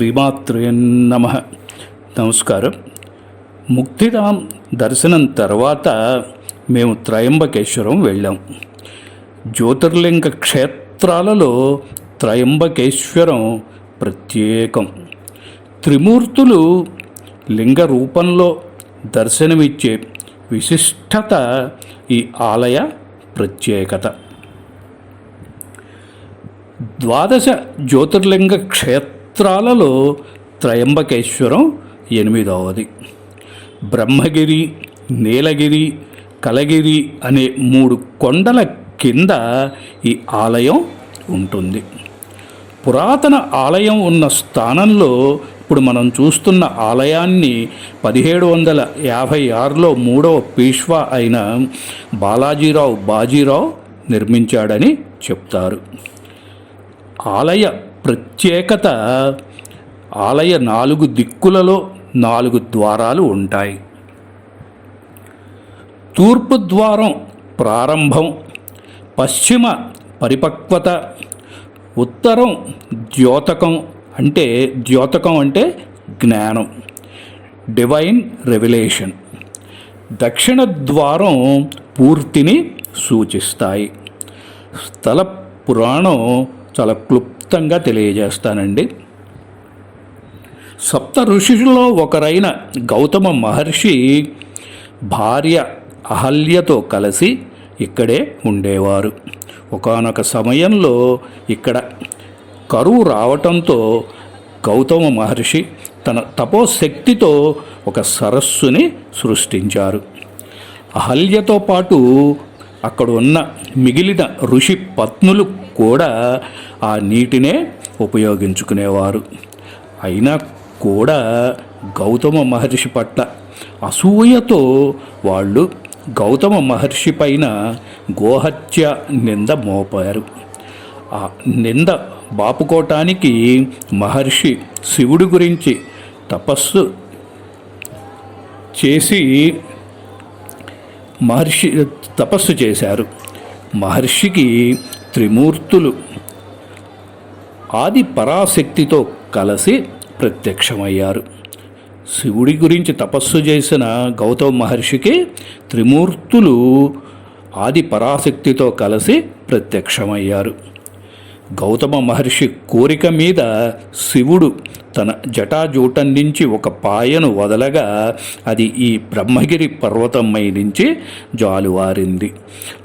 శ్రీమాత్రే నమ. నమస్కారం. ముక్తిధాం దర్శనం తర్వాత మేము త్రయంబకేశ్వరం వెళ్ళాం. జ్యోతిర్లింగ క్షేత్రాలలో త్రయంబకేశ్వరం ప్రత్యేకం. త్రిమూర్తులు లింగ రూపంలో దర్శనమిచ్చే విశిష్టత ఈ ఆలయ ప్రత్యేకత. ద్వాదశ జ్యోతిర్లింగ క్షేత్ర క్షేత్రాలలో త్రయంబకేశ్వరం ఎనిమిదవది. బ్రహ్మగిరి నీలగిరి కలగిరి అనే మూడు కొండల కింద ఈ ఆలయం ఉంటుంది. పురాతన ఆలయం ఉన్న స్థానంలో ఇప్పుడు మనం చూస్తున్న ఆలయాన్ని పదిహేడు వందల యాభై ఆరులో మూడవ పీష్వా అయిన బాలాజీరావు బాజీరావు నిర్మించాడని చెప్తారు. ఆలయ ప్రత్యేకత ఆలయ నాలుగు దిక్కులలో నాలుగు ద్వారాలు ఉంటాయి. తూర్పు ద్వారం ప్రారంభం పశ్చిమ పరిపక్వత ఉత్తరం ద్యోతకం అంటే ద్యోతకం అంటే జ్ఞానం డివైన్ రెవల్యూషన్. దక్షిణ ద్వారం పూర్తిని సూచిస్తాయి. స్థల పురాణం చాలా క్లుప్తంగా తెలియజేస్తానండి. సప్త ఋషులలో ఒకరైన గౌతమ మహర్షి భార్య అహల్యతో కలిసి ఇక్కడే ఉండేవారు. ఒకానొక సమయంలో ఇక్కడ కరువు రావటంతో గౌతమ మహర్షి తన తపోశక్తితో ఒక సరస్సుని సృష్టించారు. అహల్యతో పాటు అక్కడ ఉన్న మిగిలిన ఋషి పత్నులు కూడా ఆ నీటినే ఉపయోగించుకునేవారు. అయినా కూడా గౌతమ మహర్షి పట్ల అసూయతో వాళ్ళు గౌతమ మహర్షి పైన గోహత్య నింద మోపారు. ఆ నింద బాపుకోటానికి మహర్షి శివుడి గురించి తపస్సు చేసి మహర్షి తపస్సు చేశారు. మహర్షికి త్రిమూర్తులు ఆది పరాశక్తితో కలిసి ప్రత్యక్షమయ్యారు. శివుడి గురించి తపస్సు చేసిన గౌతమ మహర్షికి త్రిమూర్తులు ఆది పరాశక్తితో కలిసి ప్రత్యక్షమయ్యారు. గౌతమ మహర్షి కోరిక మీద శివుడు తన జటాజూటం నుంచి ఒక పాయను వదలగా అది ఈ బ్రహ్మగిరి పర్వతమై నుంచి జాలువారింది.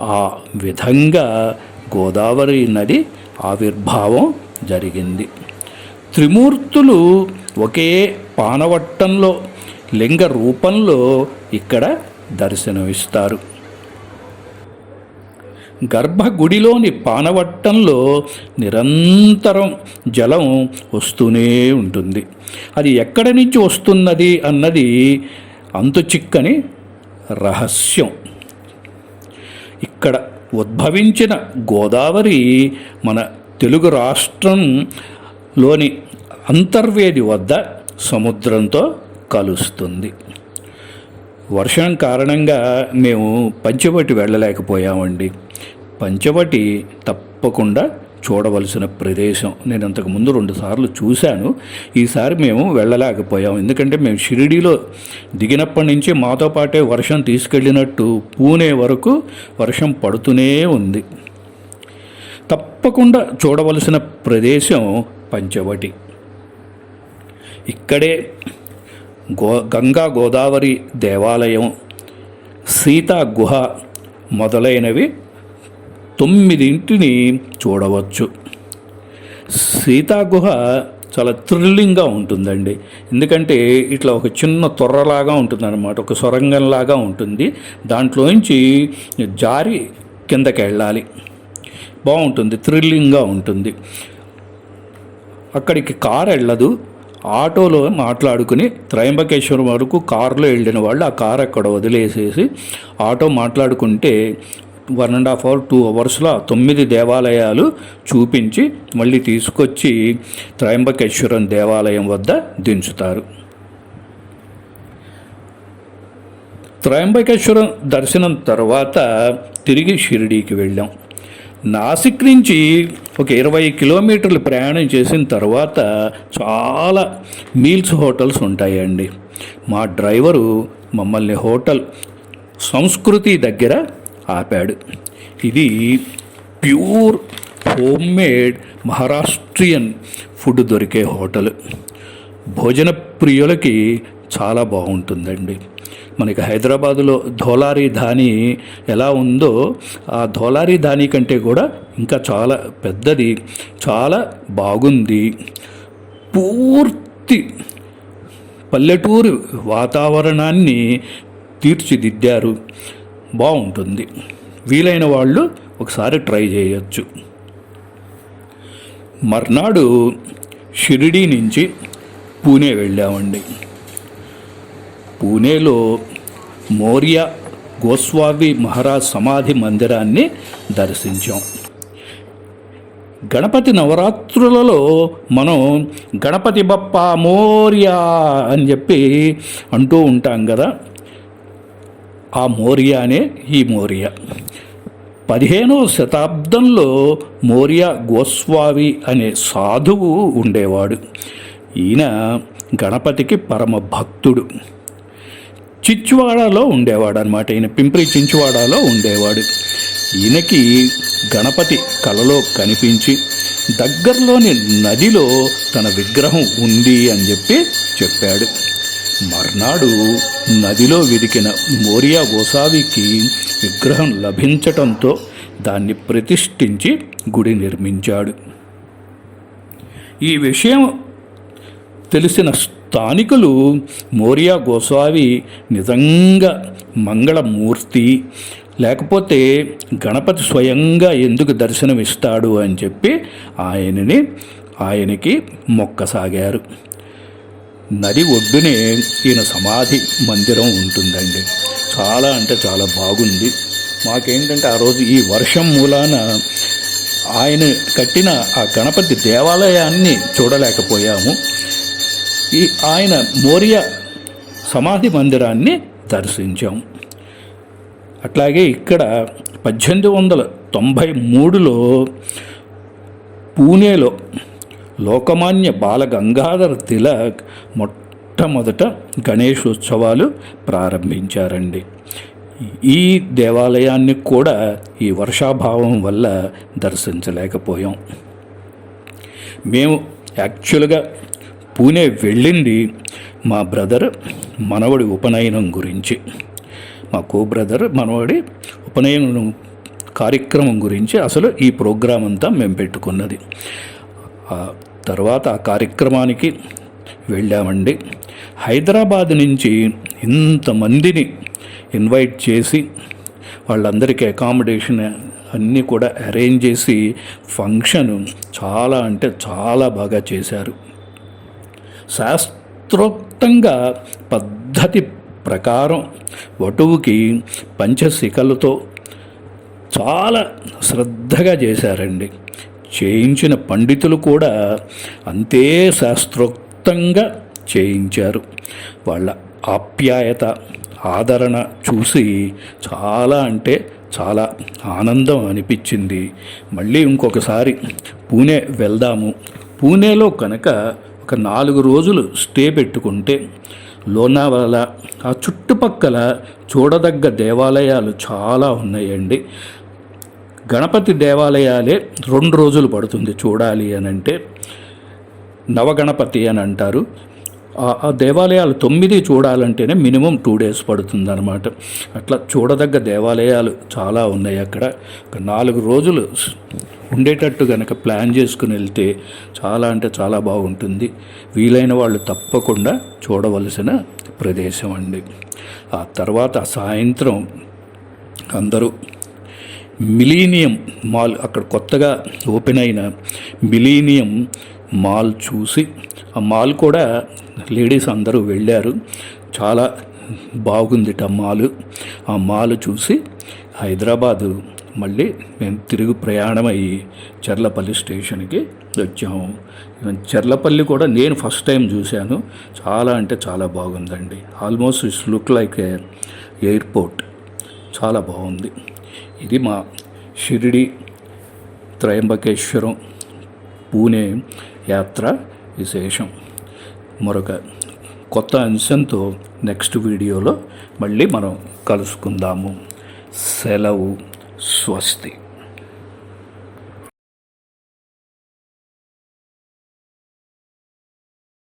ఆ విధంగా గోదావరి నది ఆవిర్భావం జరిగింది. త్రిమూర్తులు ఒకే పానవట్టంలో లింగ రూపంలో ఇక్కడ దర్శనమిస్తారు. గర్భగుడిలోని పానవట్టంలో నిరంతరం జలం వస్తూనే ఉంటుంది. అది ఎక్కడి నుంచి వస్తున్నది అన్నది అంతు చిక్కని రహస్యం. ఇక్కడ ఉద్భవించిన గోదావరి మన తెలుగు రాష్ట్రంలోని అంతర్వేది వద్ద సముద్రంతో కలుస్తుంది. వర్షం కారణంగా మేము పంచవటి వెళ్ళలేకపోయామండి. పంచవటి తప్పకుండా చూడవలసిన ప్రదేశం. నేను అంతకు ముందు రెండు సార్లు చూశాను. ఈసారి మేము వెళ్ళలేకపోయాం. ఎందుకంటే మేము షిరిడీలో దిగినప్పటి నుంచి మాతో పాటే వర్షం తీసుకెళ్ళినట్టు పూణే వరకు వర్షం పడుతూనే ఉంది. తప్పకుండా చూడవలసిన ప్రదేశం పంచవటి. ఇక్కడే గో గంగా గోదావరి దేవాలయం సీతా గుహ మొదలైనవి తొమ్మిదింటిని చూడవచ్చు. సీతా గుహ చాలా థ్రిల్లింగ్గా ఉంటుందండి. ఎందుకంటే ఇట్లా ఒక చిన్న తొర్రలాగా ఉంటుందన్నమాట ఒక సొరంగంలాగా ఉంటుంది. దాంట్లోంచి జారి కిందకి వెళ్ళాలి బాగుంటుంది థ్రిల్లింగ్గా ఉంటుంది. అక్కడికి కారు వెళ్ళదు ఆటోలో మాట్లాడుకుని త్రయంబకేశ్వరం వరకు కారులో వెళ్ళిన వాళ్ళు ఆ కారు అక్కడ వదిలేసేసి ఆటో మాట్లాడుకుంటే one and half hour two అవర్స్లో తొమ్మిది దేవాలయాలు చూపించి మళ్ళీ తీసుకొచ్చి త్రయంబకేశ్వరం దేవాలయం వద్ద దించుతారు. త్రయంబకేశ్వరం దర్శనం తర్వాత తిరిగి షిరిడీకి వెళ్ళాం. నాసిక్ నుంచి ఒక ఇరవై కిలోమీటర్లు ప్రయాణం చేసిన తర్వాత చాలా మీల్స్ హోటల్స్ ఉంటాయండి. మా డ్రైవరు మమ్మల్ని హోటల్ సంస్కృతి దగ్గర ఆపాడు. ఇది pure home made Maharashtrian food దొరికే హోటల్. భోజన ప్రియులకి చాలా బాగుంటుందండి. మనకి హైదరాబాదులో ధోలారి ధాని ఎలా ఉందో ఆ ధోలారి ధాని కంటే కూడా ఇంకా చాలా పెద్దది చాలా బాగుంది. పూర్తి పల్లెటూరు వాతావరణాన్ని తీర్చిదిద్దారు. బాగుంటుంది. వీలైన వాళ్ళు ఒకసారి ట్రై చేయొచ్చు. మర్నాడు షిరిడీ నుంచి పూణే వెళ్ళామండి. పూణేలో మౌర్య గోస్వామి మహారాజ్ సమాధి మందిరాన్ని దర్శించాం. గణపతి నవరాత్రులలో మనం గణపతి బప్ప మోర్య అని చెప్పి అంటూ ఉంటాం కదా. ఆ మౌర్యానే ఈ మౌర్య. పదిహేనవ శతాబ్దంలో మౌర్య గోస్వామి అనే సాధువు ఉండేవాడు. ఈయన గణపతికి పరమ భక్తుడు. చిచ్చువాడలో ఉండేవాడు అనమాట ఈయన పింప్రి చించువాడలో ఉండేవాడు. ఈయనకి గణపతి కలలో కనిపించి దగ్గరలోని నదిలో తన విగ్రహం ఉంది అని చెప్పి చెప్పాడు. మర్నాడు నదిలో విరికిన మోరియా గోసావికి విగ్రహం లభించటంతో దాన్ని ప్రతిష్ఠించి గుడి నిర్మించాడు. ఈ విషయం తెలిసిన స్థానికులు మోరియా గోస్వామి నిజంగా మంగళమూర్తి. లేకపోతే గణపతి స్వయంగా ఎందుకు దర్శనమిస్తాడు అని చెప్పి ఆయనని ఆయనకి మొక్కసాగారు. నది ఒడ్డునే ఈయన సమాధి మందిరం ఉంటుందండి. చాలా అంటే చాలా బాగుంది. మాకేంటంటే ఆ రోజు ఈ వర్షం మూలాన ఆయన కట్టిన ఆ గణపతి దేవాలయాన్ని చూడలేకపోయాము. ఈ ఆయన మోరియా సమాధి మందిరాన్ని దర్శించాం. అట్లాగే ఇక్కడ పద్దెనిమిది వందల తొంభై మూడులో పూణేలో లోకమాన్య బాలగంగాధర తిలక్ మొట్టమొదట గణేశోత్సవాలు ప్రారంభించారండి. ఈ దేవాలయాన్ని కూడా ఈ వర్షాభావం వల్ల దర్శించలేకపోయాం. మేము యాక్చువల్గా పూణే వెళ్ళింది మా బ్రదర్ మనవడి ఉపనయనం గురించి. మా కో బ్రదర్ మనవడి ఉపనయనం కార్యక్రమం గురించి అసలు ఈ ప్రోగ్రాం అంతా మేము పెట్టుకున్నది. తర్వాత ఆ కార్యక్రమానికి వెళ్ళామండి. హైదరాబాద్ నుంచి ఇంతమందిని ఇన్వైట్ చేసి వాళ్ళందరికీ అకామిడేషన్ అన్నీ కూడా అరేంజ్ చేసి ఫంక్షన్ చాలా అంటే చాలా బాగా చేశారు. శాస్త్రోక్తంగా పద్ధతి ప్రకారం వటువుకి పంచశిఖలతో చాలా శ్రద్ధగా చేశారండి. చేయించిన పండితులు కూడా అంతే శాస్త్రోక్తంగా చేయించారు. వాళ్ళ ఆప్యాయత ఆదరణ చూసి చాలా అంటే చాలా ఆనందం అనిపించింది. మళ్ళీ ఇంకొకసారి పూణే వెళ్దాము. పూణేలో కనుక ఒక నాలుగు రోజులు స్టే పెట్టుకుంటే లోనావాల ఆ చుట్టుపక్కల చూడదగ్గ దేవాలయాలు చాలా ఉన్నాయండి. గణపతి దేవాలయాలే రెండు రోజులు పడుతుంది చూడాలి అని అంటే నవగణపతి అని అంటారు. ఆ- దేవాలయాలు తొమ్మిది చూడాలంటేనే మినిమం టూ డేస్ పడుతుంది అనమాట అట్లా చూడదగ్గ దేవాలయాలు చాలా ఉన్నాయి అక్కడ. ఒక నాలుగు రోజులు ఉండేటట్టు కనుక ప్లాన్ చేసుకుని వెళ్తే చాలా అంటే చాలా బాగుంటుంది. వీలైన వాళ్ళు తప్పకుండా చూడవలసిన ప్రదేశం అండి. ఆ తర్వాత సాయంత్రం అందరూ మిలీనియం మాల్ అక్కడ కొత్తగా ఓపెన్ అయిన మిలీనియం మాల్ చూసి ఆ మాల్ కూడా లేడీస్ అందరూ వెళ్ళారు. చాలా బాగుందిట ఆ మాల్. ఆ మాల్ చూసి హైదరాబాదు మళ్ళీ మేము తిరుగు ప్రయాణం అయ్యి చెర్లపల్లి స్టేషన్కి వచ్చాము. చెర్లపల్లి కూడా నేను ఫస్ట్ టైం చూశాను. చాలా అంటే చాలా బాగుందండి. Almost it's look like a airport చాలా బాగుంది. ఇది మా షిరిడి త్రయంబకేశ్వరం పూణే యాత్ర విశేషం. మరొక కొత్త అంశంతో నెక్స్ట్ వీడియోలో మళ్ళీ మనం కలుసుకుందాము. సెలవు స్వస్తి.